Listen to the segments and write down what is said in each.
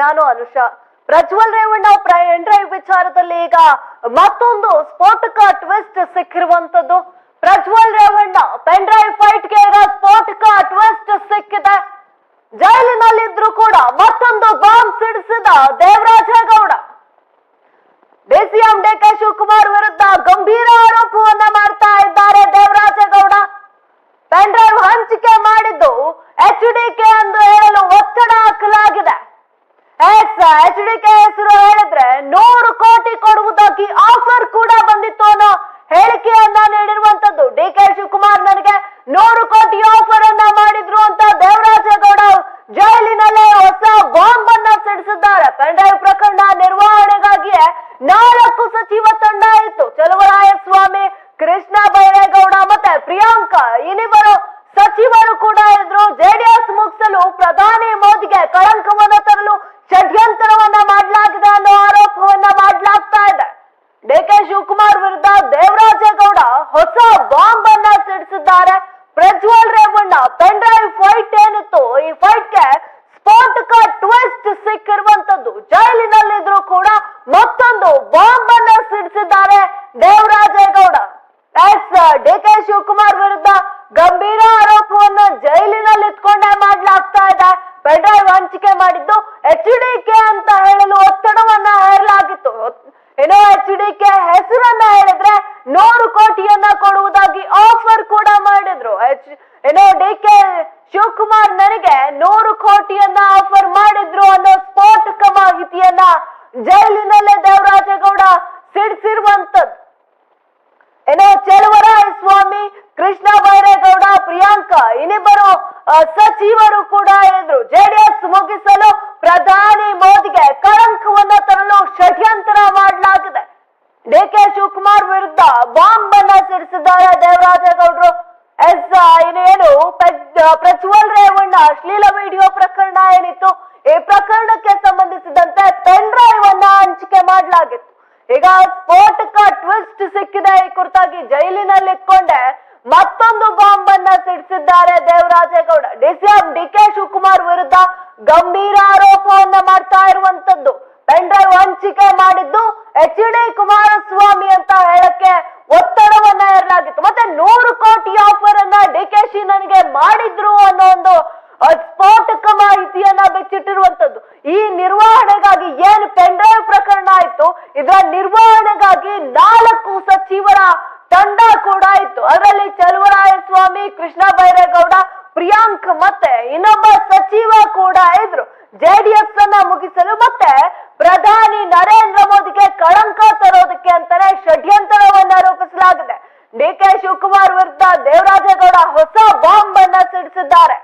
ನಾನು Anusha. Prajwal Revanna pen drive ವಿಚಾರದಲ್ಲಿ ಈಗ ಮತ್ತೊಂದು ಸ್ಫೋಟಕ ಟ್ವಿಸ್ಟ್ ಸಿಕ್ಕಿರುವಂತದ್ದು. ಪ್ರಜ್ವಲ್ ರೇವಣ್ಣ ಪೆನ್ ಡ್ರೈವ್ ಫೈಟ್ಗೆ ಈಗ ಸ್ಫೋಟಕ ಟ್ವಿಸ್ಟ್ ಸಿಕ್ಕಿದೆ ಜೈಲಿನಲ್ಲಿದ್ರು ಕೂಡ ಮತ್ತೊಂದು ಬಾಂಬ್ ಸಿಡಿಸಿದ ದೇವರಾಜೇಗೌಡ ಡಿಸಿಎಂ ಡಿಕೆ ಶಿವಕುಮಾರ್ ವಿರುದ್ಧ ಗಂಭೀರ ಆರೋಪವನ್ನ ಮಾಡ್ತಾ ಇದ್ದಾರೆ ದೇವರಾಜೇಗೌಡ ಪೆನ್ ಡ್ರೈವ್ ಹಂಚಿಕೆ ಮಾಡಿದ್ದು ಎಚ್ ಡಿಕೆ ಎಂದು ಹೇಳಲು ಒತ್ತಡ ಹಾಕಲಾಗಿದೆ ಎಸ್ ಎಚ್ ಡಿಕೆ ಹೆಸರು ಹೇಳಿದ್ರೆ ನೂರು ಕೋಟಿ ಕೊಡುವುದಾಗಿ ಆಫರ್ ಕೂಡ ಬಂದಿತ್ತು ಅನ್ನೋ ಹೇಳಿಕೆಯನ್ನ ನೀಡಿರುವಂತದ್ದು ಡಿ ಕೆ ಶಿವಕುಮಾರ್ ನನಗೆ ನೂರು ಕೋಟಿ ಆಫರ್ ಅನ್ನ ಮಾಡಿದ್ರು ಅಂತ ದೇವರಾಜೇಗೌಡ ಜೈಲಿನಲ್ಲೇ ಹೊಸ ಬಾಂಬ್ ಅನ್ನ ಸಿಡಿಸಿದ್ದಾರೆ ಪೆನ್ ಡ್ರೈವ್ ಪ್ರಕರಣ ನಿರ್ವಹಣೆಗಾಗಿಯೇ ನಾಲ್ಕು ಸಚಿವ ತಂಡ ಇತ್ತು. ಚಲುವರಾಯಸ್ವಾಮಿ, ಕೃಷ್ಣ ಬೈರೇಗೌಡ ಮತ್ತೆ ಪ್ರಿಯಾಂಕಾ ಇನ್ನಿಬ್ಬರು ಸಚಿವರು ಕೂಡ ಇದ್ರು. ಜೆಡಿಎಸ್ ಮುಗಿಸಲು ಪ್ರಧಾನಿ ಮೋದಿಗೆ ಕಳಂಕವನ್ನ ತರಲು ಷಡ್ಯಂತರವನ್ನ ಮಾಡಲಾಗಿದೆ ಅನ್ನೋ ಆರೋಪವನ್ನ ಮಾಡಲಾಗ್ತಾ ಇದೆ. ಡಿ ಕೆ ಶಿವಕುಮಾರ್ ವಿರುದ್ಧ ದೇವರಾಜೇಗೌಡ ಹೊಸ ಬಾಂಬ್ ಅನ್ನ ಸಿಡಿಸಿದ್ದಾರೆ. Prajwal Revanna, pen drive fight ಏನಿತ್ತು? ಈ ಫೈಟ್ಗೆ ಸ್ಫೋಟಕ ಟ್ವಿಸ್ಟ್ ಸಿಕ್ಕಿರುವಂತದ್ದು ಜೈಲಿನಲ್ಲಿದ್ರು ಕೂಡ ಮತ್ತೊಂದು ಬಾಂಬ್ ಅನ್ನ ಸಿಡಿಸಿದ್ದಾರೆ Devarajegowda. S, D K Shivakumar ವಿರುದ್ಧ ಗಂಭೀರ ಆರೋಪವನ್ನು ಜೈಲಿನಲ್ಲಿ ಇಟ್ಕೊಂಡೇ ಮಾಡ್ಲಾಗ್ತಾ ಇದೆ ಪೆನ್ ಡ್ರೈವ್ ಹಂಚಿಕೆ ಮಾಡಿದ್ದು ಎಚ್ ಡಿ ಕೆ ಅಂತ ಹೇಳಲು ಒತ್ತಡವನ್ನ ಹೇರಲಾಗಿತ್ತು ಏನೋ ಎಚ್ ಡಿ ಕೆ ಹೆಸರನ್ನ ಹೇಳಿದ್ರೆ ನೂರು ಕೋಟಿಯನ್ನ ಕೊಡುವುದಾಗಿ ಆಫರ್ ಕೂಡ ಮಾಡಿದ್ರು ಎಚ್ ಏನೋ ಡಿ ಕೆ ಶಿವಕುಮಾರ್ ನನಗೆ ನೂರು ಕೋಟಿಯನ್ನ ಆಫರ್ ಮಾಡಿದ್ರು ಅನ್ನೋ ಸ್ಫೋಟಕ ಮಾಹಿತಿಯನ್ನ ಜೈಲಿನಲ್ಲೇ ದೇವರಾಜೇಗೌಡ ಸಿಡಿಸಿರುವಂತದ್ದು ಏನೋ ಚೆಲುವರಾಯ ಸ್ವಾಮಿ ಕೃಷ್ಣ ಬೈರೇಗೌಡ ಪ್ರಿಯಾಂಕಾ ಇನ್ನಿಬ್ಬರು ಆ, ಸಚಿವರು ಕೂಡ ಇದ್ರು ಜೆಡಿಎಸ್ ಮುಗಿಸಲು ಪ್ರಧಾನಿ ಮೋದಿಗೆ ಕಳಂಕವನ್ನ ತರಲು ಷಡ್ಯಂತರ ಮಾಡಲಾಗಿದೆ ಡಿ ಕೆ ಶಿವಕುಮಾರ್ ವಿರುದ್ಧ ಬಾಂಬ್ ಅನ್ನ ಸಿಡಿಸಿದ್ದಾರೆ ದೇವರಾಜೇಗೌಡರು. ಎಸ್ ಇನ್ನೇನು ಪ್ರಜ್ವಲ್ ರೇವಣ್ಣ ಅಶ್ಲೀಲ ವಿಡಿಯೋ ಪ್ರಕರಣ ಏನಿತ್ತು? ಈ ಪ್ರಕರಣಕ್ಕೆ ಸಂಬಂಧಿಸಿದಂತೆ ಪೆನ್ ಡ್ರೈವ್ ಅನ್ನ ಹಂಚಿಕೆ ಮಾಡಲಾಗಿತ್ತು. ಈಗ ಸ್ಫೋಟಕ ಟ್ವಿಸ್ಟ್ ಸಿಕ್ಕಿದೆ. ಈ ಕುರಿತಾಗಿ ಜೈಲಿನಲ್ಲಿ ಇಟ್ಕೊಂಡೆ ಮತ್ತೊಂದು ಬಾಂಬ್ ಅನ್ನ ಸಿಡಿಸಿದ್ದಾರೆ Devarajegowda. DCM D K Shivakumar ವಿರುದ್ಧ ಗಂಭೀರ ಆರೋಪವನ್ನ ಮಾಡ್ತಾ ಇರುವಂತದ್ದು ಪೆನ್ ಡ್ರೈವ್ ಹಂಚಿಕೆ ಮಾಡಿದ್ದು ಎಚ್ ಡಿ ಕುಮಾರಸ್ವಾಮಿ ಅಂತ ಹೇಳಕ್ಕೆ ಒತ್ತಡವನ್ನ ಇರಲಾಗಿತ್ತು ಮತ್ತೆ ನೂರು ಕೋಟಿ ಆಫರ್ ಅನ್ನ ಡಿ ಕೆ ಶಿ ನನಗೆ ಮಾಡಿದ್ರು ಅನ್ನೋ ಒಂದು ಸ್ಫೋಟಕ ಮಾಹಿತಿಯನ್ನ ಬೆಚ್ಚಿಟ್ಟಿರುವಂತದ್ದು ಈ ನಿರ್ವಹಣೆಗಾಗಿ ಏನು ಪೆನ್ ಡ್ರೈವ್ ಪ್ರಕರಣ ಆಯ್ತು? ಇದರ ನಿರ್ವಹಣೆಗಾಗಿ ನಾಲ್ಕು ಸಚಿವರ ತಂಡ ಕೂಡ ಇತ್ತು. ಅದರಲ್ಲಿ ಚಲುವರಾಯಸ್ವಾಮಿ, ಕೃಷ್ಣ ಬೈರೇಗೌಡ, ಪ್ರಿಯಾಂಕ್ ಮತ್ತೆ ಇನ್ನೊಬ್ಬ ಸಚಿವ ಕೂಡ ಇದ್ರು. ಜೆಡಿಎಸ್ ಅನ್ನ ಮುಗಿಸಲು ಮತ್ತೆ ಪ್ರಧಾನಿ ನರೇಂದ್ರ ಮೋದಿಗೆ ಕಳಂಕ ತರೋದಕ್ಕೆ ಅಂತಾನೆ ಷಡ್ಯಂತರವನ್ನ ರೂಪಿಸಲಾಗಿದೆ. ಡಿ ಕೆ ಶಿವಕುಮಾರ್ ವಿರುದ್ಧ ದೇವರಾಜೇಗೌಡ ಹೊಸ ಬಾಂಬ್ ಅನ್ನ ಸಿಡಿಸಿದ್ದಾರೆ.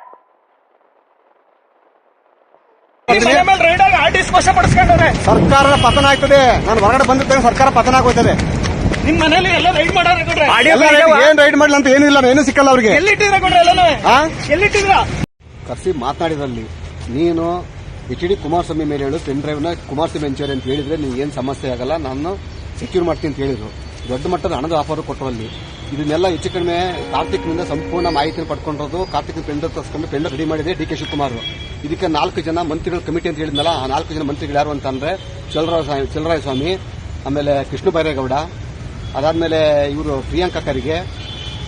ಸರ್ಕಾರ ಪತನ ಆಗ್ತದೆ. ನಾನು ಹೊರಗಡೆ ಬಂದಿದ್ದೇನೆ ಸರ್ಕಾರ ಪತನ ಆಗೋಯ್ತದೆ. ನಿಮ್ ಮನೇಲಿ ಎಲ್ಲ ರೈಡ್ ಮಾಡ್ರಿ ಏನ್ ರೈಡ್ ಮಾಡ್ಲಿ ಅಂತ ಏನೂ ಇಲ್ಲ ಏನು ಸಿಕ್ಕಲ್ಲ ಅವ್ರಿಗೆ. ಎಲ್ಲಿಟ್ಟಿದ್ರ ಕೊಡ್ರೆ ಎಲ್ಲನೂ? ಆ? ಎಲ್ಲಿಟ್ಟಿದ್ರ ಕರ್ಸಿ ಮಾತನಾಡಿದ್ರಲ್ಲಿ ನೀನು ಎಚ್ ಡಿ ಕುಮಾರಸ್ವಾಮಿ ಮೇಲೆ ಹೇಳು ಪೆನ್ ಡ್ರೈವ್ನ ಕುಮಾರಸ್ವಾಮಿ ಹಂಚೋರಿ ಅಂತ ಹೇಳಿದ್ರೆ ನಿಮ್ಗೆ ಏನು ಸಮಸ್ಯೆ ಆಗಲ್ಲ, ನಾನು ಸೆಕ್ಯೂರ್ ಮಾಡ್ತೀನಿ ಅಂತ ಹೇಳಿದ್ರು. ದೊಡ್ಡ ಮಟ್ಟದ ಹಣದ ಆಫರ್ ಕೊಟ್ಟರಲ್ಲಿ. ಇದನ್ನೆಲ್ಲ ಹೆಚ್ಚು ಕಡಿಮೆ ಕಾರ್ತಿಕ್ನಿಂದ ಸಂಪೂರ್ಣ ಮಾಹಿತಿ ಪಡ್ಕೊಂಡಿರೋದು ಕಾರ್ತಿಕ್ ಪೆಂಡರ್ ತರಿಸ್ಕೊಂಡು ಪೆಂಡರ್ ರೆಡಿ ಮಾಡಿದೆ ಡಿ ಕೆ ಶಿವಕುಮಾರ್ ಇದಕ್ಕೆ ನಾಲ್ಕು ಜನ ಮಂತ್ರಿಗಳ ಕಮಿಟಿ ಅಂತ ಹೇಳಿದ್ನಲ್ಲ, ಆ ನಾಲ್ಕು ಜನ ಮಂತ್ರಿಗಳು ಯಾರು ಅಂತಂದ್ರೆ ಚಲರಾಯ ಚಲರಾಯ ಸ್ವಾಮಿ ಆಮೇಲೆ ಕೃಷ್ಣ ಬೈರೇಗೌಡ, ಅದಾದಮೇಲೆ ಇವರು ಪ್ರಿಯಾಂಕಾ ಖರ್ಗೆ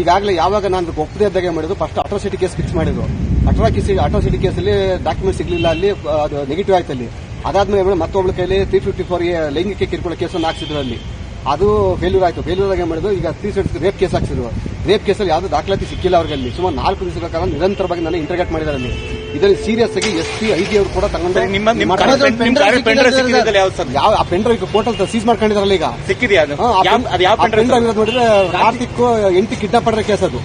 ಈಗಾಗಲೇ ಯಾವಾಗ ನಾನು ಒಪ್ಪದೇ ಇದ್ದಾಗ ಮಾಡಿದ್ರು? ಫಸ್ಟ್ ಅಟ್ರಾಸಿಟಿ ಕೇಸ್ ಫಿಕ್ಸ್ ಮಾಡಿದ್ರು. ಅಟ್ರಾಸಿಟಿ ಅಟ್ರಾಸಿಟಿ ಕೇಸಲ್ಲಿ ಡಾಕ್ಯುಮೆಂಟ್ ಸಿಗಲಿಲ್ಲ, ಅಲ್ಲಿ ಅದು ನೆಗೆಟಿವ್ ಆಯ್ತು ಅಲ್ಲಿ. ಅದಾದ್ಮೇಲೆ ಮತ್ತೊಬ್ಬಳ ಕೈಲಿ ತ್ರೀ ಫಿಫ್ಟಿ ಫೋರ್ ಲೈಂಗಿಕ ಕಿರುಕುಳ ಕೇಸನ್ನು ಹಾಕ್ಸಿದ್ರು ಅಲ್ಲಿ. ಅದು ಫೇಲ್ಯೂರ್ ಆಯ್ತು. ಫೇಲ್ಯೂರ್ ಆಗಿ ಮಾಡಿದ್ರು? ಈಗ ತ್ರೀ ಸೆಟ್ಸ್ ರೇಪ್ ಕೇಸ್ ಹಾಕ್ಸಿದ್ರು. ರೇಪ್ ಕೇಸಲ್ಲಿ ಯಾವ್ದು ದಾಖಲಾತಿ ಸಿಕ್ಕಿಲ್ಲ ಅವ್ರಿಗೆ ಅಲ್ಲಿ. ಸುಮಾರು ನಾಲ್ಕು ದಿವಸಗಳ ಕಾಲ ನಿರಂತರವಾಗಿ ನಾನು ಇಂಟರ್ಗೇಟ್ ಮಾಡಿದ್ದಾರೆ ಅಲ್ಲಿ. ಇದರಲ್ಲಿ ಸೀರಿಯಸ್ ಆಗಿ ಎಸ್ ಪಿ ಐ ಜಿ ಅವರು ಕೂಡ ತಗೊಂಡು ಯಾವ ಆ ಫೋಟೋ ಸೀಸ್ ಮಾಡ್ಕೊಂಡಿದಾರಲ್ಲ ಈಗ. ನೋಡಿದ್ರೆ ಕಾರ್ತಿಕ್ ಎಂಟಿ ಕಿಡ್ನಾಪ್ ಮಾಡಿದ್ರೆ ಕೇಸ್ ಅದು.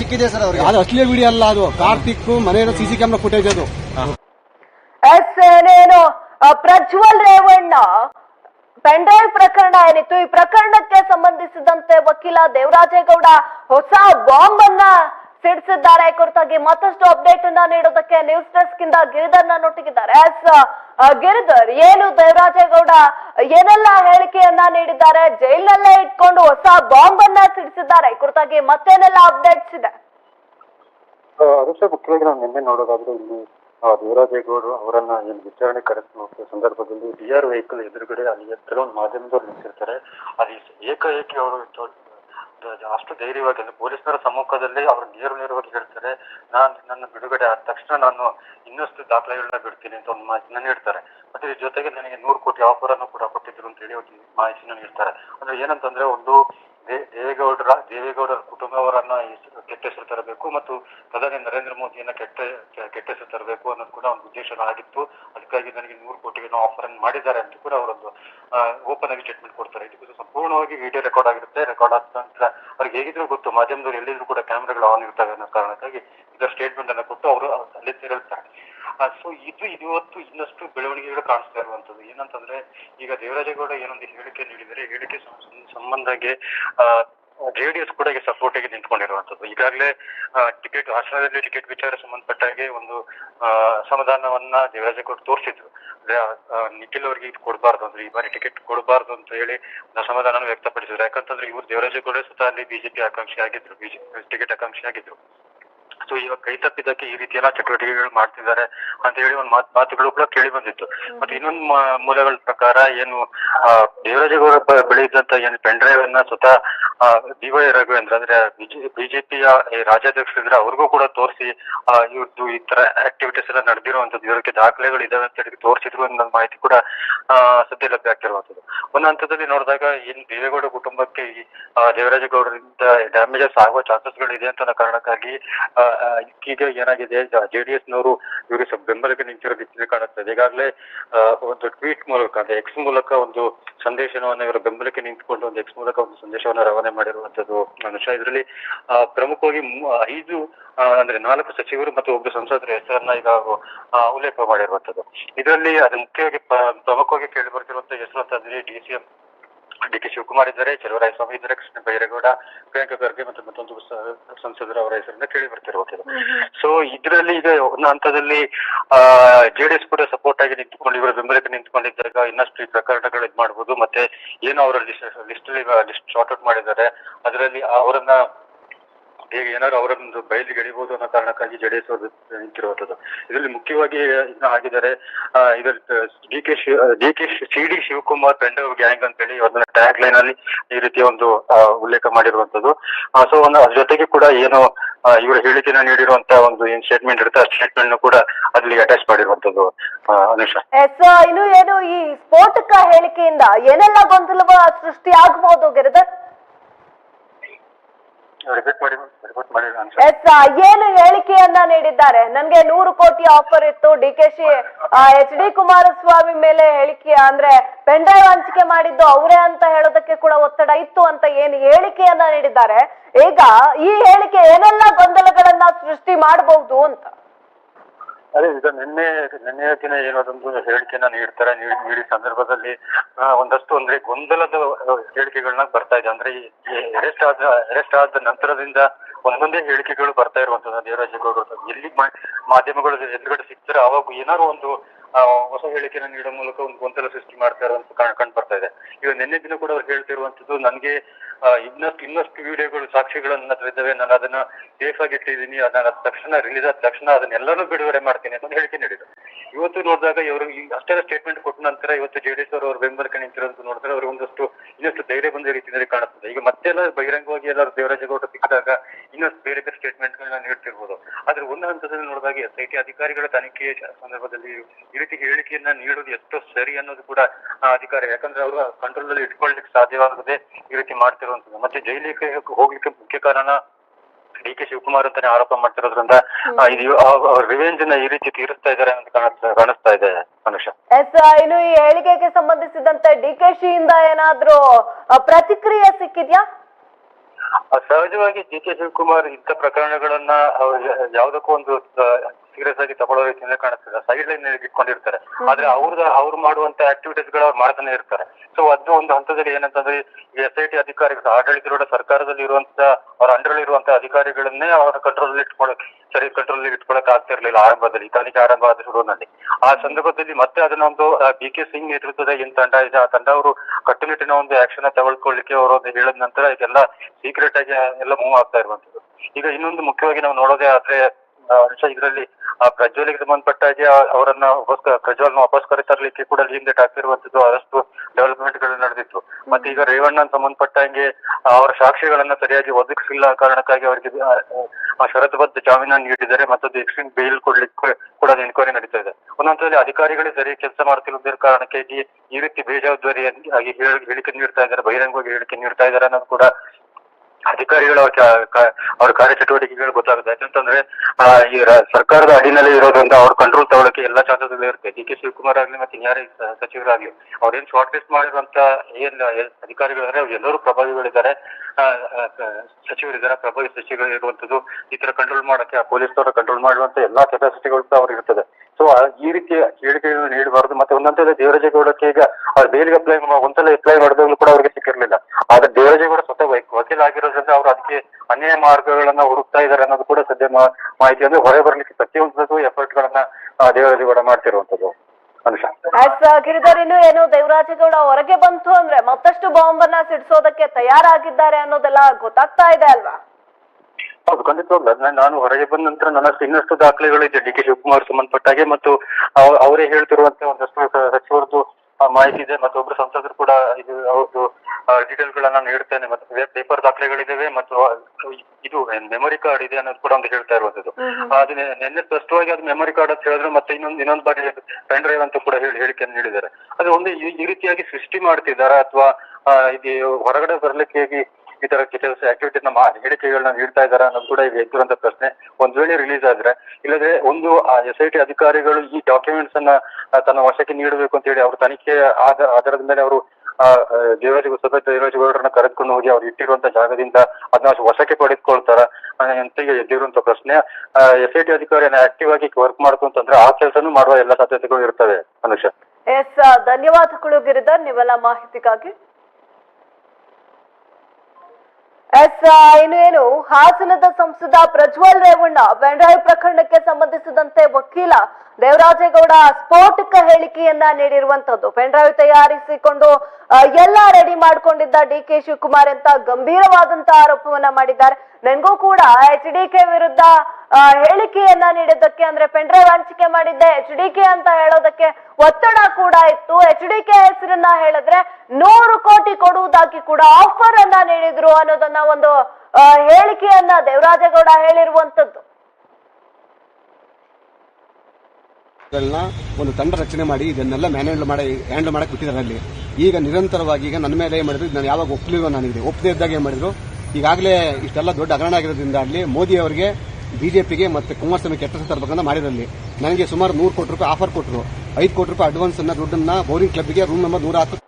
ಸಿಕ್ಕಿದೆ ಸರ್ ಅವ್ರಿಗೆ? ಅದು ಅಶ್ಲೀಲ ವಿಡಿಯೋ ಅಲ್ಲ ಅದು. ಕಾರ್ತಿಕ್ ಮನೆಯ ಸಿಸಿ ಕ್ಯಾಮ್ರಾ ಫುಟೇಜ್ ಅದು. ಪ್ರಜ್ವಲ್ ರೇವಣ್ಣ. ಪೆನ್ ಡ್ರೈವ್ ಪ್ರಕರಣ ಏನಿತ್ತು? ಈ ಪ್ರಕರಣಕ್ಕೆ ಸಂಬಂಧಿಸಿದಂತೆ ವಕೀಲ ದೇವರಾಜೇಗೌಡ ಹೊಸ ಬಾಂಬ್ ಅನ್ನ ಸಿಡಿಸಿದ್ದಾರೆ. ಕುರಿತಾಗಿ ಮತ್ತಷ್ಟು ಅಪ್ಡೇಟ್ ಅನ್ನ ನೀಡೋದಕ್ಕೆ ನ್ಯೂಸ್ ಡೆಸ್ಕ್ ಇಂದ ಗಿರಿಧರ್ ನೊಟ್ಟಿಗಿದ್ದಾರೆ ಗಿರಿಧರ್, ಏನು ದೇವರಾಜೇಗೌಡ? ಏನೆಲ್ಲ ಹೇಳಿಕೆಯನ್ನ ನೀಡಿದ್ದಾರೆ? ಜೈಲಲ್ಲೇ ಇಟ್ಕೊಂಡು ಹೊಸ ಬಾಂಬ್ ಅನ್ನ ಸಿಡಿಸಿದ್ದಾರೆ. ಕುರಿತಾಗಿ ಮತ್ತೇನೆಲ್ಲ ಅಪ್ಡೇಟ್ಸ್ ಇದೆ? ಮುಖ್ಯವಾಗಿ ನಾವು ನಿನ್ನೆ ನೋಡೋದಾದ್ರೆ ಇಲ್ಲಿ ದೇವರಾಜೇಗೌಡರು ಅವರನ್ನ ಏನು ವಿಚಾರಣೆ ಕರೆಸುವ ಸಂದರ್ಭದಲ್ಲಿ ಡಿ ಆರ್ ವೆಹಿಕಲ್ ಎದುರುಗಡೆ ಅಲ್ಲಿ ಕೆಲವೊಂದು ಮಾಧ್ಯಮದವ್ರು ನಿಂತಿರ್ತಾರೆ. ಅಲ್ಲಿ ಏಕಾಏಕಿ ಅವರು ಅಷ್ಟು ಧೈರ್ಯವಾಗಿ ಅಂದ್ರೆ ಪೊಲೀಸರ ಸಮ್ಮುಖದಲ್ಲಿ ಅವರು ನೇರು ನೇರವಾಗಿ ಹೇಳ್ತಾರೆ, ನಾನು ನನ್ನ ಬಿಡುಗಡೆ ಆದ ತಕ್ಷಣ ನಾನು ಇನ್ನಷ್ಟು ದಾಖಲೆಗಳನ್ನ ಬಿಡ್ತೀನಿ ಅಂತ ಒಂದು ಮಾಹಿತಿನ ನೀಡ್ತಾರೆ. ಮತ್ತೆ ಜೊತೆಗೆ ನನಗೆ ನೂರು ಕೋಟಿ ಆಫರ್ ಅನ್ನು ಕೂಡ ಕೊಟ್ಟಿದ್ರು ಅಂತ ಹೇಳಿ ಒಂದು ಮಾಹಿತಿನ ನೀಡ್ತಾರೆ. ಅಂದ್ರೆ ಏನಂತಂದ್ರೆ ಒಂದು ದೇವೇಗೌಡರ ದೇವೇಗೌಡರ ಕುಟುಂಬವರನ್ನ ಕೆಟ್ಟ ಹೆಸರು ತರಬೇಕು ಮತ್ತು ಪ್ರಧಾನಿ ನರೇಂದ್ರ ಮೋದಿಯನ್ನ ಕೆಟ್ಟ ಕೆಟ್ಟ ಹೆಸರು ತರಬೇಕು ಅನ್ನೋದು ಕೂಡ ಒಂದು ಉದ್ದೇಶ ಆಗಿತ್ತು. ಅದಕ್ಕಾಗಿ ನನಗೆ ನೂರು ಕೋಟಿಗೆ ಆಫರ್ ಅನ್ನು ಮಾಡಿದ್ದಾರೆ ಅಂತ ಕೂಡ ಅವರೊಂದು ಓಪನ್ ಆಗಿ ಸ್ಟೇಟ್ಮೆಂಟ್ ಕೊಡ್ತಾರೆ. ಇದು ಸಂಪೂರ್ಣವಾಗಿ ವಿಡಿಯೋ ರೆಕಾರ್ಡ್ ಆಗಿರುತ್ತೆ. ರೆಕಾರ್ಡ್ ಆದ ನಂತರ ಅವ್ರಿಗೆ ಹೇಗಿದ್ರು ಗೊತ್ತು, ಮಾಧ್ಯಮದವರು ಎಲ್ಲಿದ್ರು ಕೂಡ ಕ್ಯಾಮ್ರಾಗಳು ಆನ್ ಇರ್ತವೆ ಅನ್ನೋ ಕಾರಣಕ್ಕಾಗಿ ಇದರ ಸ್ಟೇಟ್ಮೆಂಟ್ ಅನ್ನ ಕೊಟ್ಟು ಅವರು ಅಲ್ಲಿ ತೆರಳುತ್ತಾರೆ ಸೊ ಇದು ಇವತ್ತು ಇನ್ನಷ್ಟು ಬೆಳವಣಿಗೆಗಳು ಕಾಣಿಸ್ತಾ ಇರುವಂತದ್ದು ಏನಂತಂದ್ರೆ, ಈಗ ದೇವರಾಜೇಗೌಡ ಏನೊಂದು ಹೇಳಿಕೆ ನೀಡಿದರೆ ಹೇಳಿಕೆ ಸಂಬಂಧಕ್ಕೆ ಜೆ ಡಿ ಜೆಡಿಎಸ್ ಕೂಡ ಈಗ ಸಪೋರ್ಟ್ ಆಗಿ ನಿಂತ್ಕೊಂಡಿರುವಂತದ್ದು ಈಗಾಗಲೇ ಟಿಕೆಟ್, ಹಾಸನದಲ್ಲಿ ಟಿಕೆಟ್ ವಿಚಾರ ಸಂಬಂಧಪಟ್ಟ ಹಾಗೆ ಒಂದು ಸಮಾಧಾನವನ್ನ ಅಸಮಾಧಾನವನ್ನ ದೇವರಾಜೇಗೌಡ ತೋರಿಸಿದ್ರು. ಅಂದ್ರೆ ನಿಖಿಲ್ ಅವರಿಗೆ ಇದು ಕೊಡಬಾರ್ದು ಅಂದ್ರೆ, ಈ ಬಾರಿ ಟಿಕೆಟ್ ಕೊಡಬಾರ್ದು ಅಂತ ಹೇಳಿ ಅಸಮಾಧಾನ ವ್ಯಕ್ತಪಡಿಸಿದ್ರು. ಯಾಕಂತಂದ್ರೆ ಇವರು ದೇವರಾಜೇಗೌಡ ಸುತ್ತ ಅಲ್ಲಿ ಬಿಜೆಪಿ ಆಕಾಂಕ್ಷಿ ಆಗಿದ್ರು. ಬಿಜೆಪಿ ಟಿಕೆಟ್ ಆಕಾಂಕ್ಷಿ ಆಗಿದ್ರು. ಸೊ ಇವಾಗ ಕೈ ತಪ್ಪಿದ್ದಕ್ಕೆ ಈ ರೀತಿ ಎಲ್ಲ ಚಟುವಟಿಕೆಗಳು ಮಾಡ್ತಿದ್ದಾರೆ ಅಂತ ಹೇಳಿ ಒಂದು ಮಾತು ಮಾತುಗಳು ಕೂಡ ಕೇಳಿ ಬಂದಿತ್ತು. ಮತ್ತೆ ಇನ್ನೊಂದು ಮೂಲಗಳ ಪ್ರಕಾರ ಏನು ದೇವರಾಜೇಗೌಡ ಬೆಳೆಯಿದ್ದಂತ ಏನು ಪೆನ್ ಡ್ರೈವ್ ಅನ್ನ ಸ್ವತಃ ಡಿ ವೈ ರಾಘವೇಂದ್ರ ಅಂದ್ರೆ ಬಿಜೆಪಿಯ ರಾಜ್ಯಾಧ್ಯಕ್ಷರಿದ್ರೆ ಅವ್ರಿಗೂ ಕೂಡ ತೋರಿಸಿ ಇವ್ರದ್ದು ಈ ತರ ಆಕ್ಟಿವಿಟೀಸ್ ಎಲ್ಲ ನಡೆದಿರುವಂತದ್ದು ಇವರಿಗೆ ದಾಖಲೆಗಳು ಇದಾವೆ ಅಂತ ಹೇಳಿ ತೋರಿಸಿದ್ರು ಅನ್ನೋ ಮಾಹಿತಿ ಕೂಡ ಸದ್ಯ ಲಭ್ಯ ಆಗ್ತಿರುವಂತದ್ದು ಒಂದು ಹಂತದಲ್ಲಿ ನೋಡಿದಾಗ ಏನು ದೇವೇಗೌಡ ಕುಟುಂಬಕ್ಕೆ ದೇವರಾಜೇಗೌಡರಿಂದ ಡ್ಯಾಮೇಜಸ್ ಆಗುವ ಚಾನ್ಸಸ್ಗಳು ಇದೆ ಅಂತ ಕಾರಣಕ್ಕಾಗಿ ಈಗ ಏನಾಗಿದೆ? ಜೆಡಿಎಸ್ ನವರು ಇವರು ಸ್ವಲ್ಪ ಬೆಂಬಲಕ್ಕೆ ನಿಂತಿರೋ ರೀತಿಯಲ್ಲಿ ಕಾಣುತ್ತದೆ. ಈಗಾಗಲೇ ಒಂದು ಟ್ವೀಟ್ ಮೂಲಕ, ಅಂದ್ರೆ ಎಕ್ಸ್ ಮೂಲಕ ಒಂದು ಸಂದೇಶವನ್ನು ಇವರ ಬೆಂಬಲಕ್ಕೆ ನಿಂತುಕೊಂಡು ಒಂದು ಎಕ್ಸ್ ಮೂಲಕ ಒಂದು ಸಂದೇಶವನ್ನು ರವಾನೆ ಮಾಡಿರುವಂತದ್ದು ಮನುಷ್ಯ. ಇದರಲ್ಲಿ ಪ್ರಮುಖವಾಗಿ ಐದು ಅಂದ್ರೆ ನಾಲ್ಕು ಸಚಿವರು ಮತ್ತು ಒಬ್ಬ ಸಂಸದರ ಹೆಸರನ್ನ ಈಗ ಉಲ್ಲೇಖ ಮಾಡಿರುವಂತದ್ದು ಇದರಲ್ಲಿ ಅದು ಮುಖ್ಯವಾಗಿ ಪ್ರ- ಪ್ರಮುಖವಾಗಿ ಕೇಳಿ ಬರ್ತಿರುವಂತ ಹೆಸರು ಅಂತಂದ್ರೆ D C M D K Shivakumar ಇದ್ದಾರೆ ಸ್ವಾಮಿ ಇದ್ದಾರೆ ಕೃಷ್ಣ ಬೈರೇಗೌಡ ಪ್ರಿಯಾಂಕಾ ಖರ್ಗೆ ಮತ್ತು ಮತ್ತೊಂದು ಸಂಸದರು ಅವರ ಹೆಸರನ್ನ ಕೇಳಿ ಬರ್ತಿರುವಂತದ್ದು ಸೊ ಇದರಲ್ಲಿ ಈಗ ಒಂದು ಹಂತದಲ್ಲಿ ಆ ಜೆಡಿಎಸ್ ಕೂಡ ಸಪೋರ್ಟ್ ಆಗಿ ನಿಂತ್ಕೊಂಡು ಇವರ ಬೆಂಬಲಕ್ಕೆ ನಿಂತ್ಕೊಂಡಿದ್ದಾಗ ಇನ್ನಷ್ಟು ಈ ಪ್ರಕರಣಗಳು ಇದ್ ಮಾಡಬಹುದು ಮತ್ತೆ ಏನು ಅವರ list list list short out ಮಾಡಿದ್ದಾರೆ. ಅದರಲ್ಲಿ ಅವರನ್ನ ಹೇಗೆ ಏನಾದ್ರು ಅವರೊಂದು ಬಯಲಿಗೆ ಎಳಿಬಹುದು ಅನ್ನೋ ಕಾರಣಕ್ಕಾಗಿ ಜೆಡಿಎಸ್ ಅವರು ನಿಂತಿರುವಂತದ್ದು ಇದರಲ್ಲಿ ಮುಖ್ಯವಾಗಿ ಇನ್ನು ಆಗಿದ್ದಾರೆ ಇದರ D K D K C D Shivakumar ಪೆಂಡವ್ gang ಅಂತ ಹೇಳಿ ಅದನ್ನ ಟ್ಯಾಗ್ ಲೈನ್ ಅಲ್ಲಿ ಈ ರೀತಿಯ ಒಂದು ಉಲ್ಲೇಖ ಮಾಡಿರುವಂತದ್ದು ಸೊ ಒಂದು ಅದ್ರ ಜೊತೆಗೆ ಕೂಡ ಏನು ಇವರ ಹೇಳಿಕೆನ ನೀಡಿರುವಂತ ಒಂದು ಏನ್ ಸ್ಟೇಟ್ಮೆಂಟ್ ಇರುತ್ತೆ ಆ ಸ್ಟೇಟ್ಮೆಂಟ್ ಕೂಡ ಅಲ್ಲಿ ಅಟ್ಯಾಚ್ ಮಾಡಿರುವಂತದ್ದು ಎಸ್ ಇನ್ನು ಏನು ಈ ಸ್ಫೋಟಕ ಹೇಳಿಕೆಯಿಂದ ಏನೆಲ್ಲ ಗೊಂದಲ ಸೃಷ್ಟಿ ಆಗಬಹುದು ಗಿರಿಧರ್ ರಿಪೀಟ್ ಮಾಡಿ ರಿಪೋರ್ಟ್ ಮಾಡಿ ಅನುಷಾ ಎಸ್ ಏನು ಹೇಳಿಕೆಯನ್ನ ನೀಡಿದ್ದಾರೆ? ನನ್ಗೆ ನೂರು ಕೋಟಿ ಆಫರ್ ಇತ್ತು. ಡಿ ಕೆ ಶಿ ಎಚ್ ಡಿ ಕುಮಾರಸ್ವಾಮಿ ಮೇಲೆ ಹೇಳಿಕೆ, ಅಂದ್ರೆ ಪೆಂಡ್ರೈವ್ ಹಂಚಿಕೆ ಮಾಡಿದ್ದು ಅವರೇ ಅಂತ ಹೇಳೋದಕ್ಕೆ ಕೂಡ ಒತ್ತಡ ಇತ್ತು ಅಂತ ಏನು ಹೇಳಿಕೆಯನ್ನ ನೀಡಿದ್ದಾರೆ. ಈಗ ಈ ಹೇಳಿಕೆ ಏನೆಲ್ಲ ಗೊಂದಲಗಳನ್ನ ಸೃಷ್ಟಿ ಮಾಡಬಹುದು ಅಂತ. ಅದೇ, ಈಗ ನಿನ್ನೆ ನಿನ್ನೆಯ ದಿನ ಏನೋ ಅದೊಂದು ಹೇಳಿಕೆನ ನೀಡ್ತಾರೆ. ನೀಡಿ ಸಂದರ್ಭದಲ್ಲಿ ಒಂದಷ್ಟು ಅಂದ್ರೆ ಗೊಂದಲದ ಹೇಳಿಕೆಗಳನ್ನ ಬರ್ತಾ ಇದೆ. ಅಂದ್ರೆ ಅರೆಸ್ಟ್ ಆದ ಅರೆಸ್ಟ್ ಆದ ನಂತರದಿಂದ ಒಂದೊಂದೇ ಹೇಳಿಕೆಗಳು ಬರ್ತಾ ಇರುವಂತದ್ದು. ದೇವರಾಜೇಗೌಡರು ಎಲ್ಲಿ ಮಾಧ್ಯಮಗಳು ಎದುರುಗಡೆ ಸಿಗ್ತಾರೆ ಅವಾಗ ಏನಾದ್ರು ಒಂದು ಹೊಸ ಹೇಳಿಕೆನ ನೀಡೋ ಮೂಲಕ ಒಂದು ಗೊಂದಲ ಸೃಷ್ಟಿ ಮಾಡ್ತಾ ಇರುವಂತ ಕಂಡು ಬರ್ತಾ ಇದೆ. ಈಗ ನಿನ್ನೆ ದಿನ ಕೂಡ ಅವ್ರು ಹೇಳ್ತಿರುವಂತದ್ದು, ನನಗೆ ಇನ್ನಷ್ಟು ಇನ್ನಷ್ಟು ವಿಡಿಯೋಗಳು, ಸಾಕ್ಷಿಗಳನ್ನ ಹತ್ರ ಇದ್ದಾವೆ ನಾನು ಅದನ್ನ ಸೇಫ್ ಆಗಿ ಇಟ್ಟಿದ್ದೀನಿ. ಅದನ್ನ ತಕ್ಷಣ ರಿಲೀಸ್ ಆದ ತಕ್ಷಣ ಅದನ್ನೆಲ್ಲನೂ ಬಿಡುಗಡೆ ಮಾಡ್ತೀನಿ ಅಂತ ಹೇಳಿಕೆ ನೀಡಿದ್ರು. ಇವತ್ತು ನೋಡಿದಾಗ ಇವರು ಅಷ್ಟೆಲ್ಲ ಸ್ಟೇಟ್ಮೆಂಟ್ ಕೊಟ್ಟ ನಂತರ ಇವತ್ತು ಜೆಡಿಎಸ್ ಅವರು ಅವ್ರ ಬೆಂಬಲಕ್ಕೆ ನಿಂತಿರೋದು ನೋಡಿದ್ರೆ ಅವ್ರಿಗೆ ಒಂದಷ್ಟು, ಇನ್ನಷ್ಟು ಧೈರ್ಯ ಬಂದ ರೀತಿಯಲ್ಲಿ ಕಾಣುತ್ತದೆ. ಈಗ ಮತ್ತೆಲ್ಲ ಬಹಿರಂಗವಾಗಿ ಎಲ್ಲರೂ ದೇವರಾಜೇಗೌಡ ಸಿಕ್ಕಿದಾಗ ಇನ್ನಷ್ಟು ಬೇರೆ ಬೇರೆ ಸ್ಟೇಟ್ಮೆಂಟ್ ಗಳನ್ನ ನೀಡ್ತಿರ್ಬೋದು ಆದ್ರೆ ಒಂದು ಹಂತದಲ್ಲಿ ನೋಡಿದಾಗ ಎಸ್ ಐ ಟಿ ಅಧಿಕಾರಿಗಳ ತನಿಖೆಯ ಸಂದರ್ಭದಲ್ಲಿ ಈ ರೀತಿ ಹೇಳಿಕೆಯನ್ನ ನೀಡೋದು ಎಷ್ಟೋ ಸರಿ ಅನ್ನೋದು ಕೂಡ ಅಧಿಕಾರಿ. ಯಾಕಂದ್ರೆ ಅವರು ಕಂಟ್ರೋಲ್ ಅಲ್ಲಿ ಇಟ್ಕೊಳ್ಳಿಕ್ಕೆ ಸಾಧ್ಯವಾಗದೆ ಈ ರೀತಿ ಮಾಡ್ತಿರುವಂತದ್ದು ಮತ್ತೆ ಜೈಲಿಗೆ ಹೋಗ್ಲಿಕ್ಕೆ ಮುಖ್ಯ ಕಾರಣ ಡಿ ಕೆ ಶಿವಕುಮಾರ್ ಅಂತಾನೆ ಆರೋಪ ಮಾಡ್ತಿರೋದ್ರಿಂದ ಇದು ರಿವೆಂಜ್ನ ಈ ರೀತಿ ತೀರಿಸ್ತಾ ಇದಾರೆ ಅಂತ ಕಾಣಿಸ್ತಾ ಇದೆ ಮನುಷ್ಯ. ಎಸ್ ಇನ್ನು ಈ ಹೇಳಿಕೆಗೆ ಸಂಬಂಧಿಸಿದಂತೆ ಡಿ ಕೆ ಶಿಯಿಂದ ಏನಾದ್ರೂ ಪ್ರತಿಕ್ರಿಯೆ ಸಿಕ್ಕಿದ್ಯಾ? ಸಹಜವಾಗಿ ಡಿ ಕೆ ಶಿವಕುಮಾರ್ ಇಂಥ ಪ್ರಕರಣಗಳನ್ನ ಯಾವ್ದಕ್ಕೂ ಒಂದು ಸೀರಿಯಸ್ ಆಗಿ ತಗೊಳ್ಳೋ ರೀತಿಯಿಂದ ಕಾಣಿಸ್ತದೆ. ಸೈಡ್ ಲೈನ್ ಇಟ್ಕೊಂಡಿರ್ತಾರೆ. ಆದ್ರೆ ಅವ್ರದ ಅವ್ರು ಮಾಡುವಂತ ಆಕ್ಟಿವಿಟೀಸ್ಗಳು ಅವ್ರು ಮಾಡ್ತಾನೆ ಇರ್ತಾರೆ. ಸೊ ಅದು ಒಂದು ಹಂತದಲ್ಲಿ ಏನಂತಂದ್ರೆ ಎಸ್ ಐ ಟಿ ಅಧಿಕಾರಿಗಳು ಆಡಳಿತ ಸರ್ಕಾರದಲ್ಲಿ ಇರುವಂತ ಅವ್ರ ಅಂಡರ್ ಇರುವಂತ ಅಧಿಕಾರಿಗಳನ್ನೇ ಅವರ ಕಂಟ್ರೋಲ್ ಅಲ್ಲಿ ಇಟ್ಕೊಳಕ್ ಸರಿ ಕಂಟ್ರೋಲ್ ಇಟ್ಕೊಳಕ್ ಆಗ್ತಿರ್ಲಿಲ್ಲ ಆರಂಭದಲ್ಲಿ ತನಿಖೆ ಆರಂಭ ಆದ ಶುರುವಿನಲ್ಲಿ. ಆ ಸಂದರ್ಭದಲ್ಲಿ ಮತ್ತೆ ಅದನ್ನ ಒಂದು ಬಿ ಕೆ ಸಿಂಗ್ ನೇತೃತ್ವದ ಏನ್ ತಂಡ ಇದೆ. ಆ ತಂಡ ಅವರು ಕಟ್ಟುನಿಟ್ಟಿನ ಒಂದು ಆಕ್ಷನ್ ತಗೊಳ್ಕೊಳ್ಳಿಕ್ಕೆ ಅವರು ಹೇಳಿದ ನಂತರ ಇದೆಲ್ಲ ಸೀಕ್ರೆಟ್ ಆಗಿ ಎಲ್ಲ ಮೂವ್ ಆಗ್ತಾ ಇರುವಂತದ್ದು. ಈಗ ಇನ್ನೊಂದು ಮುಖ್ಯವಾಗಿ ನಾವು ನೋಡೋದೇ ಆದ್ರೆ ಇದರಲ್ಲಿ ಆ ಪ್ರಜ್ವಲಿಗೆ ಸಂಬಂಧಪಟ್ಟ ಹಾಗೆ ಅವರನ್ನ ವಾಪಸ್ ಪ್ರಜ್ವಲ್ನ ವಾಪಸ್ ಕರೆತರಲಿಕ್ಕೆ ಕೂಡ ಹಿಂದೆ ಆಗ್ತಿರುವಂತದ್ದು ಅದಷ್ಟು ಡೆವಲಪ್ಮೆಂಟ್ಗಳು ನಡೆದಿತ್ತು. ಮತ್ತೆ ಈಗ ರೇವಣ್ಣನ್ ಸಂಬಂಧಪಟ್ಟ ಹಾಗೆ ಅವರ ಸಾಕ್ಷಿಗಳನ್ನ ಸರಿಯಾಗಿ ಒದಗಿಸಿಲ್ಲ ಕಾರಣಕ್ಕಾಗಿ ಅವರಿಗೆ ಆ, ಷರತ್ಬದ್ಧ ಜಾಮೀನನ್ನು ನೀಡಿದ್ದಾರೆ ಮತ್ತೊಂದು ಎಕ್ಸ್ಟ್ರೀಮ್ ಬೇಲ್ ಕೊಡ್ಲಿಕ್ಕೆ ಕೂಡ ಎನ್ಕ್ವೈರಿ ನಡೀತಾ ಇದೆ. ಒಂದೊಂದ್ಸಲಿ ಅಧಿಕಾರಿಗಳೇ ಸರಿ ಕೆಲಸ ಮಾಡ್ತಿರೋದ್ರ ಕಾರಣಕ್ಕಾಗಿ ಈ- ರೀತಿ ಬೇಜವಾಬ್ದಾರಿಯಾಗಿ ಹೇಳಿ- ಹೇಳಿಕೆ ನೀಡ್ತಾ ಇದ್ದಾರೆ ಬಹಿರಂಗವಾಗಿ ಹೇಳಿಕೆ ನೀಡ್ತಾ ಇದ್ದಾರೆ ಅನ್ನೋದು ಕೂಡ ಅಧಿಕಾರಿಗಳ ಅವ್ರ ಕಾರ್ಯಚಟುವಟಿಕೆಗಳು ಗೊತ್ತಾಗುತ್ತೆ. ಯಾಕಂತಂದ್ರೆ ಆ, ಈ ಸರ್ಕಾರದ ಅಡಿನಲ್ಲಿ ಇರೋದ್ರಿಂದ ಅವ್ರ ಕಂಟ್ರೋಲ್ ತಗೊಳಕ್ಕೆ ಎಲ್ಲಾ ಚಾನ್ಸಸ್ ಇರುತ್ತೆ. ಡಿ ಕೆ ಶಿವಕುಮಾರ್ ಆಗ್ಲಿ ಮತ್ತೆ ಇನ್ಯಾರ ಸಚಿವರಾಗ್ಲಿ ಅವ್ರೇನ್ ಶಾರ್ಟ್ ಲಿಸ್ಟ್ ಮಾಡಿರುವಂತ ಏನ್ ಅಧಿಕಾರಿಗಳಿದ್ದಾರೆ ಎಲ್ಲರೂ ಪ್ರಭಾವಿಗಳಿದ್ದಾರೆ. ಸಚಿವರು ಆ, ಸಚಿವರಿದ್ದಾರೆ ಪ್ರಭಾವಿ ಸಚಿವರು ಇರುವಂತದ್ದು ಈ ತರ ಕಂಟ್ರೋಲ್ ಮಾಡಕ್ಕೆ ಪೊಲೀಸ್ನವರ ಕಂಟ್ರೋಲ್ ಮಾಡುವಂತ ಎಲ್ಲಾ ಕೆಪಾಸಿಟಿಗಳು ಅವ್ರಿಗೆ ಇರ್ತದೆ. ಸೊ ಈ ರೀತಿಯ ಹೇಳಿಕೆಗಳನ್ನು ನೀಡಬಾರದು. ಮತ್ತೆ ಒಂದೊಂದ್ಸಲ ದೇವರಾಜೇಗೌಡಕ್ಕೆ ಈಗ ಅವ್ರ ಬೇಲಿಗೆ ಅಪ್ಲೈ ಒಂದ್ಸಲ ಅಪ್ಲೈ ಮಾಡಿದಾಗಲೂ ಕೂಡ ಅವ್ರಿಗೆ ಸಿಕ್ಕಿರ್ಲಿಲ್ಲ. ಆದ್ರೆ ದೇವರಾಜೇಗೌಡ ಸ್ವತಃ ವಕೀಲ ಆಗಿರೋದ್ರಿಂದ ಅವ್ರು ಅದಕ್ಕೆ ಅನ್ಯಾಯ ಮಾರ್ಗಗಳನ್ನ ಹುಡುಕ್ತಾ ಇದ್ದಾರೆ ಅನ್ನೋದು ಕೂಡ ಸದ್ಯ ಮಾಹಿತಿ ಅಂದ್ರೆ ಹೊರ ಬರ್ಲಿಕ್ಕೆ ಪ್ರತಿಯೊಂದಕ್ಕೂ ಎಫರ್ಟ್ ಗಳನ್ನ ದೇವರಾಜೇಗೌಡ ಮಾಡ್ತಿರುವಂತದ್ದು ಗಿರಿಧರ್, ಇನ್ನು ಏನು ದೇವರಾಜೇಗೌಡ ಹೊರಗೆ ಬಂತು ಅಂದ್ರೆ ಮತ್ತಷ್ಟು ಬಾಂಬ್ ಅನ್ನ ಸಿಡಿಸೋದಕ್ಕೆ ತಯಾರಾಗಿದ್ದಾರೆ ಅನ್ನೋದೆಲ್ಲ ಗೊತ್ತಾಗ್ತಾ ಇದೆ ಅಲ್ವಾ? ಹೌದು ಖಂಡಿತವಾಗ್ಲೂ. ನಾನು ಹೊರಗೆ ಬಂದ ನಂತರ ನನ್ನ ಇನ್ನಷ್ಟು ದಾಖಲೆಗಳಿದೆ. ಡಿ ಕೆ ಶಿವಕುಮಾರ್ ಸಂಬಂಧಪಟ್ಟಾಗೆ ಮತ್ತು ಅವ- ಅವರೇ ಹೇಳ್ತಿರುವಂತೆ ಒಂದಷ್ಟು ಸಚಿವರದ್ದು ಮಾಹಿತಿ ಇದೆ ಮತ್ತು ಒಬ್ರು ಸಂಸದರು ಕೂಡ ಇದು ಅವ್ರದ್ದು ಡೀಟೇಲ್ ಗಳನ್ನ ನೀಡ್ತೇನೆ ಮತ್ತೆ ಪೇಪರ್ ದಾಖಲೆಗಳಿದಾವೆ ಮತ್ತು ಇದು ಮೆಮೊರಿ ಕಾರ್ಡ್ ಇದೆ ಅನ್ನೋದು ಕೂಡ ಒಂದು ಹೇಳ್ತಾ ಇರುವಂತದ್ದು. ಅದು ನಿನ್ನೆ ಸ್ಪಷ್ಟವಾಗಿ ಅದು ಮೆಮೊರಿ ಕಾರ್ಡ್ ಅಂತ ಹೇಳಿದ್ರು ಮತ್ತೆ ಇನ್ನೊಂದು ಇನ್ನೊಂದು ಬಾರಿ ಪೆನ್ ಡ್ರೈವ್ ಅಂತ ಕೂಡ ಹೇಳಿ ಹೇಳಿಕೆಯನ್ನು ನೀಡಿದ್ದಾರೆ. ಅದು ಒಂದು ಈ- ಈ ರೀತಿಯಾಗಿ ಸೃಷ್ಟಿ ಮಾಡ್ತಿದ್ದಾರಾ ಅಥವಾ ಇದು ಹೊರಗಡೆ ಬರ್ಲಿಕ್ಕೆ ಹೇಗೆ ಈ ತರ ಕೆಲಸ ಆಕ್ಟಿವಿಟಿನ ಹೇಳಿಕೆಗಳನ್ನ ನೀಡ್ತಾ ಇದಾರ ಅನ್ನೋದು ಕೂಡ ಈಗ ಎದ್ದಿರುವಂತ ಪ್ರಶ್ನೆ. ಒಂದ್ ವೇಳೆ ರಿಲೀಸ್ ಆದ್ರೆ, ಇಲ್ಲದ್ರೆ ಒಂದು ಎಸ್ ಐ ಟಿ ಅಧಿಕಾರಿಗಳು ಈ ಡಾಕ್ಯುಮೆಂಟ್ಸ್ ಅನ್ನ ತನ್ನ ವಶಕ್ಕೆ ನೀಡಬೇಕು ಅಂತ ಹೇಳಿ ಅವ್ರ ತನಿಖೆ ಆದ ಮೇಲೆ ಅವರು ದೇವರಾಜ ಸಮೇತ ದೇವರಾಜಗೌಡರನ್ನ ಕರೆದುಕೊಂಡು ಹೋಗಿ ಅವ್ರು ಇಟ್ಟಿರುವಂತ ಜಾಗದಿಂದ ಅದನ್ನ ವಶಕ್ಕೆ ಪಡೆದುಕೊಳ್ತಾರ ಅಂತ ಎದ್ದಿರುವಂತ ಪ್ರಶ್ನೆ. ಎಸ್ ಐ ಟಿ ಅಧಿಕಾರಿ ಆಕ್ಟಿವ್ ಆಗಿ ವರ್ಕ್ ಮಾಡ್ತು ಅಂತಂದ್ರೆ ಆ ಕೆಲಸನೂ ಮಾಡುವ ಎಲ್ಲ ಸಾಧ್ಯತೆಗಳು ಇರ್ತವೆ, ಮನುಷ್ಯ. ಎಸ್ ಧನ್ಯವಾದಗಳು ಗಿರಿಧರ್. ನೀವೆಲ್ಲ ಮಾಹಿತಿಗಾಗಿ ಎಸ್ ಇನ್ನು ಏನು ಹಾಸನದ ಸಂಸದ ಪ್ರಜ್ವಲ್ ರೇವಣ್ಣ ಬೆಂಡ್ರಾಯ್ ಪ್ರಕರಣಕ್ಕೆ ಸಂಬಂಧಿಸಿದಂತೆ ವಕೀಲ ದೇವರಾಜೇಗೌಡ ಸ್ಫೋಟಕ ಹೇಳಿಕೆಯನ್ನ ನೀಡಿರುವಂತದ್ದು. ಪೆಂಡ್ರೈವ್ ತಯಾರಿಸಿಕೊಂಡು ಎಲ್ಲ ರೆಡಿ ಮಾಡ್ಕೊಂಡಿದ್ದ ಡಿ ಕೆ ಶಿವಕುಮಾರ್ ಅಂತ ಗಂಭೀರವಾದಂತ ಆರೋಪವನ್ನ ಮಾಡಿದ್ದಾರೆ. ನನಗೂ ಕೂಡ ಎಚ್ ಡಿ ಕೆ ವಿರುದ್ಧ ಹೇಳಿಕೆಯನ್ನ ನೀಡಿದ್ದಕ್ಕೆ ಅಂದ್ರೆ ಪೆಂಡ್ರೈವ್ ಹಂಚಿಕೆ ಮಾಡಿದ್ದೆ. ಎಚ್ ಡಿ ಕೆ ಅಂತ ಹೇಳೋದಕ್ಕೆ ಒತ್ತಡ ಕೂಡ ಇತ್ತು. ಎಚ್ ಡಿ ಕೆ ಹೆಸರನ್ನ ಹೇಳಿದ್ರೆ ನೂರು ಕೋಟಿ ಕೊಡುವುದಾಗಿ ಕೂಡ ಆಫರ್ ಅನ್ನ ನೀಡಿದ್ರು ಅನ್ನೋದನ್ನ ಒಂದು ಹೇಳಿಕೆಯನ್ನ ದೇವರಾಜೇಗೌಡ ಹೇಳಿರುವಂತದ್ದು ಒಂದು ತಂಡ ರಚನೆ ಮಾಡಿ ಇದನ್ನೆಲ್ಲ ಮ್ಯಾನೇಜ್ ಮಾಡಿ ಹ್ಯಾಂಡಲ್ ಮಾಡಕ್ ಬಿಟ್ಟಿದ್ದಾರೆ ಅಲ್ಲಿ. ಈಗ ನಿರಂತರವಾಗಿ, ಈಗ ನನ್ನ ಮೇಲೆ ಏನ್ ಮಾಡಿದ್ರು ನಾನು ಯಾವಾಗ ಒಪ್ಪಲಿಲ್ವ ನನಗೆ ಒಪ್ಪದೇ ಇದ್ದಾಗ ಏನ್ ಮಾಡಿದ್ರು? ಈಗಾಗಲೇ ಇಷ್ಟೆಲ್ಲ ದೊಡ್ಡ ಹಗರಣ ಆಗಿರೋದ್ರಿಂದ ಅಲ್ಲಿ ಮೋದಿ ಅವರಿಗೆ ಬಿಜೆಪಿಗೆ ಮತ್ತೆ ಕುಮಾರಸ್ವಾಮಿ ಕೆಟ್ಟ ತರಬೇಕಂತ ಮಾಡಿರಲ್ಲಿ ನನಗೆ ಸುಮಾರು ನೂರು ಕೋಟಿ ರೂಪಾಯಿ ಆಫರ್ ಕೊಟ್ಟರು ಐದು ಕೋಟಿ ರೂಪಾಯಿ ಅಡ್ವಾನ್ಸ್ ಅನ್ನ ದುಡ್ಡನ್ನ ಬೌರಿಂಗ್ ಕ್ಲಬ್ಗೆ ರೂಮ್ ನಂಬರ್ ನೂರ ಹತ್ತು.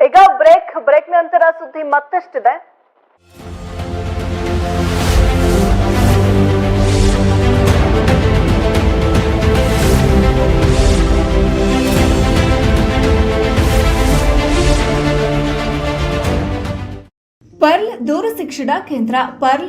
ಈಗ ಬ್ರೇಕ್ ಬ್ರೇಕ್ ನಂತರ ಸುದ್ದಿ ಮತ್ತಷ್ಟಿದೆ. ಪರ್ಲ್ ದೂರ ಶಿಕ್ಷಣ ಕೇಂದ್ರ Pearl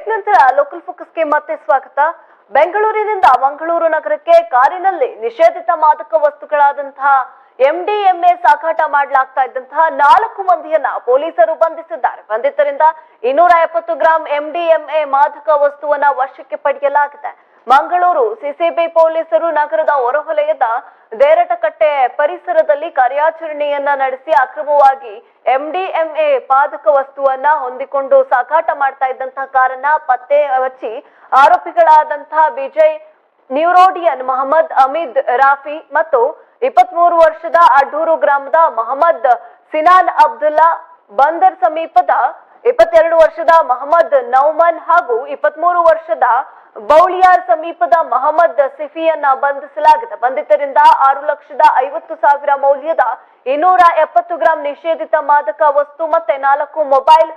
ಬ್ರೇಕ್ ನಂತರ ಲೋಕಲ್ ಫೋಕಸ್ಗೆ ಮತ್ತೆ ಸ್ವಾಗತ. ಬೆಂಗಳೂರಿನಿಂದ ಮಂಗಳೂರು ನಗರಕ್ಕೆ ಕಾರಿನಲ್ಲಿ ನಿಷೇಧಿತ ಮಾದಕ ವಸ್ತುಗಳಾದಂತಹ ಎಂಡಿಎಂಎ ಸಾಗಾಟ ಮಾಡಲಾಗ್ತಾ ಇದ್ದಂತಹ ನಾಲ್ಕು ಮಂದಿಯನ್ನ ಪೊಲೀಸರು ಬಂಧಿಸಿದ್ದಾರೆ. ಬಂಧಿತರಿಂದ ಇನ್ನೂರ ಎಪ್ಪತ್ತು ಗ್ರಾಂ ಎಂಡಿಎಂಎ ಮಾದಕ ವಸ್ತುವನ್ನ ವಶಕ್ಕೆ ಪಡೆಯಲಾಗಿದೆ. ಮಂಗಳೂರು ಸಿಸಿಬಿ ಪೊಲೀಸರು ನಗರದ ಹೊರವಲಯದ ದೇರಟಕಟ್ಟೆ ಪರಿಸರದಲ್ಲಿ ಕಾರ್ಯಾಚರಣೆಯನ್ನ ನಡೆಸಿ ಅಕ್ರಮವಾಗಿ ಎಂಡಿಎಂಎ ಪಾದಕ ವಸ್ತುವನ್ನ ಹೊಂದಿಕೊಂಡು ಸಾಗಾಟ ಮಾಡ್ತಾ ಇದ್ದಂತಹ ಕಾರನ್ನ ಪತ್ತೆ ಹಚ್ಚಿ ಆರೋಪಿಗಳಾದಂತಹ ವಿಜಯ್, ನ್ಯೂರೋಡಿಯನ್ ಮೊಹಮ್ಮದ್, ಅಮೀದ್, ರಾಫಿ ಮತ್ತು ಇಪ್ಪತ್ಮೂರು ವರ್ಷದ ಅಡ್ಡೂರು ಗ್ರಾಮದ ಮೊಹಮ್ಮದ್ ಸಿನಾನ್ ಅಬ್ದುಲ್ಲಾ ಬಂದರ್ ಸಮೀಪದ ಇಪ್ಪತ್ತೆರಡು ವರ್ಷದ ಮೊಹಮ್ಮದ್ ನೌಮನ್ ಹಾಗೂ ಇಪ್ಪತ್ಮೂರು ವರ್ಷದ ಬೌಳಿಯಾರ್ ಸಮೀಪದ ಮಹಮ್ಮದ್ ಸಿಫಿಯನ್ನ ಬಂಧಿಸಲಾಗಿದೆ. ಬಂಧಿತರಿಂದ ಆರು ಲಕ್ಷದ ಐವತ್ತು ಸಾವಿರ ಮೌಲ್ಯದ ಇನ್ನೂರ ಎಪ್ಪತ್ತು ಗ್ರಾಂ ನಿಷೇಧಿತ ಮಾದಕ ವಸ್ತು ಮತ್ತೆ ನಾಲ್ಕು ಮೊಬೈಲ್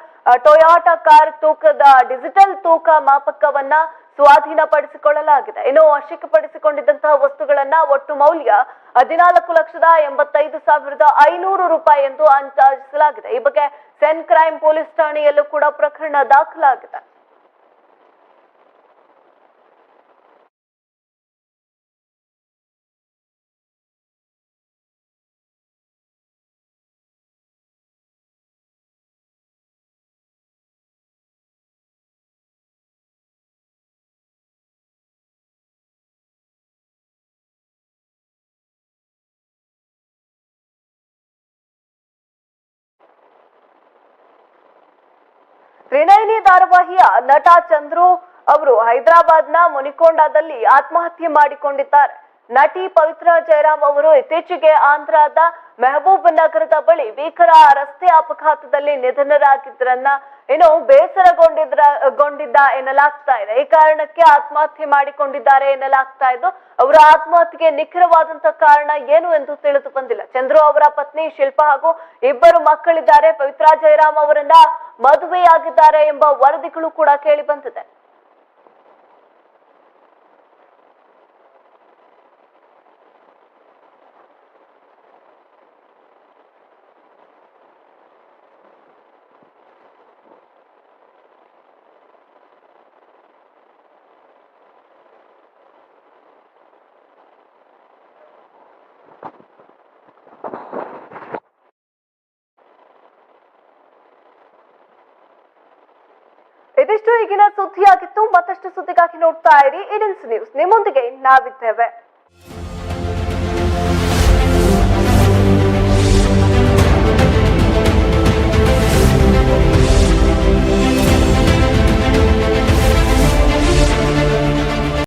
ಟೊಯಾಟಾ ಕಾರ್ ತೂಕದ ಡಿಜಿಟಲ್ ತೂಕ ಮಾಪಕವನ್ನ ಸ್ವಾಧೀನಪಡಿಸಿಕೊಳ್ಳಲಾಗಿದೆ. ಇನ್ನು ವಶಕ್ಕೆಪಡಿಸಿಕೊಂಡಿದ್ದಂತಹ ವಸ್ತುಗಳನ್ನ ಒಟ್ಟು ಮೌಲ್ಯ ಹದಿನಾಲ್ಕು ಲಕ್ಷದ ಎಂಬತ್ತೈದು ಸಾವಿರದ ಐನೂರು ರೂಪಾಯಿ ಎಂದು ಅಂದಾಜಿಸಲಾಗಿದೆ. ಈ ಬಗ್ಗೆ ಸೆನ್ ಕ್ರೈಮ್ ಪೊಲೀಸ್ ಠಾಣೆಯಲ್ಲೂ ಕೂಡ ಪ್ರಕರಣ ದಾಖಲಾಗಿದೆ. ತ್ರಿನಯನಿ ಧಾರಾವಾಹಿಯ ನಟ ಚಂದ್ರು ಅವರು ಹೈದರಾಬಾದ್ನ ಮುನಿಕೊಂಡಾದಲ್ಲಿ ಆತ್ಮಹತ್ಯೆ ಮಾಡಿಕೊಂಡಿದ್ದಾರೆ. ನಟಿ ಪವಿತ್ರ ಜಯರಾಮ್ ಅವರು ಇತ್ತೀಚೆಗೆ ಆಂಧ್ರದ ಮೆಹಬೂಬ್ ನಗರದ ಬಳಿ ಭೀಕರ ರಸ್ತೆ ಅಪಘಾತದಲ್ಲಿ ನಿಧನರಾಗಿದ್ರನ್ನ ಏನು ಬೇಸರಗೊಂಡಿದ್ರ, ಗೊಂಡಿದ್ದ ಎನ್ನಲಾಗ್ತಾ ಇದೆ. ಈ ಕಾರಣಕ್ಕೆ ಆತ್ಮಹತ್ಯೆ ಮಾಡಿಕೊಂಡಿದ್ದಾರೆ ಎನ್ನಲಾಗ್ತಾ ಇದ್ದು, ಅವರ ಆತ್ಮಹತ್ಯೆಗೆ ನಿಖರವಾದಂತ ಕಾರಣ ಏನು ಎಂದು ತಿಳಿದು ಬಂದಿಲ್ಲ. ಚಂದ್ರು ಅವರ ಪತ್ನಿ ಶಿಲ್ಪಾ ಹಾಗೂ ಇಬ್ಬರು ಮಕ್ಕಳಿದ್ದಾರೆ. ಪವಿತ್ರ ಜಯರಾಮ್ ಅವರನ್ನ ಮದುವೆಯಾಗಿದ್ದಾರೆ ಎಂಬ ವರದಿಗಳು ಕೂಡ ಕೇಳಿ ಬಂದಿದೆ. ಇದಿಷ್ಟು ಈಗಿನ ಸುದ್ದಿಯಾಗಿತ್ತು. ಮತ್ತಷ್ಟು ಸುದ್ದಿಗಾಗಿ ನೋಡ್ತಾ ಇರಿ. ಇಡನ್ಸ್ ನ್ಯೂಸ್ ನಿಮ್ಮೊಂದಿಗೆ ನಾವಿದ್ದೇವೆ.